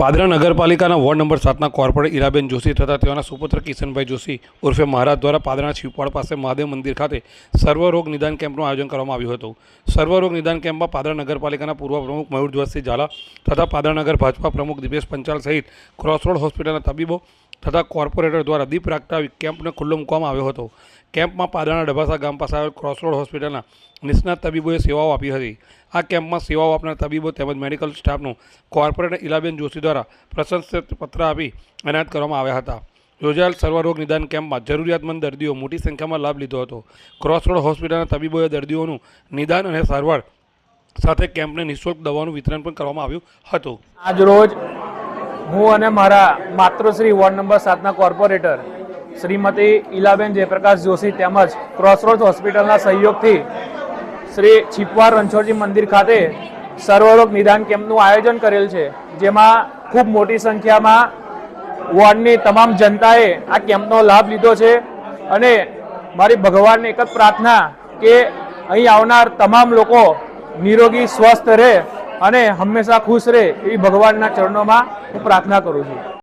પાદરા નગરપાલિકાના ward number સાતના corporator Iraben Joshi તથા તેઓના સુપુત્ર કિશનભાઈ જોશી ઉર્ફે મહારાજ દ્વારા પાદરાના શિવપાળ પાસે મહાદેવ મંદિર ખાતે સર્વરોગ નિદાન કેમ્પનું આયોજન કરવામાં આવ્યું હતું. સર્વરોગ નિદાન કેમ્પમાં પાદરા નગરપાલિકાના પૂર્વ પ્રમુખ મયુર ધ્વજસિંહ ઝાલા તથા પાદરા નગર ભાજપા પ્રમુખ દિપેશ પંચાલ સહિત ક્રોસરોડ હોસ્પિટલના તબીબો તથા કોર્પોરેટર દ્વારા દીપ રાખતા કેમ્પને ખુલ્લો મૂકવામાં આવ્યો હતો. કેમ્પમાં પાદરાના ડભાસા ગામ પાસે આવેલ ક્રોસરોડ હોસ્પિટલના નિષ્ણાત તબીબોએ સેવાઓ આપી હતી. આ કેમ્પમાં સેવાઓ આપનાર તબીબો તેમજ મેડિકલ સ્ટાફનું કોર્પોરેટર ઇલાબેન જોશી દ્વારા પ્રશંસિત પત્ર આપી એનાયત કરવામાં આવ્યા હતા. યોજાયેલ સર્વરોગ નિદાન કેમ્પમાં જરૂરિયાતમંદ દર્દીઓ મોટી સંખ્યામાં લાભ લીધો હતો. ક્રોસરોડ હોસ્પિટલના તબીબોએ દર્દીઓનું નિદાન અને સારવાર સાથે કેમ્પને નિઃશુલ્ક દવાનું વિતરણ પણ કરવામાં આવ્યું હતું. આજરોજ હું અને મારા માતૃશ્રી વોર્ડ નંબર સાતના કોર્પોરેટર શ્રીમતી ઈલાબેન જયપ્રકાશ જોશી તેમજ ક્રોસરોડ હોસ્પિટલના સહયોગથી શ્રી છીપવા રણછોડજી મંદિર ખાતે સર્વરોગ નિદાન કેમ્પનું આયોજન કરેલ છે, જેમાં ખૂબ મોટી સંખ્યામાં વોર્ડની તમામ જનતાએ આ કેમ્પનો લાભ લીધો છે અને મારી ભગવાનને એક જ પ્રાર્થના કે અહીં આવનાર તમામ લોકો નિરોગી, સ્વસ્થ રહે અને હંમેશા ખુશ રહે એવી ભગવાનના ચરણોમાં હું પ્રાર્થના કરું છું.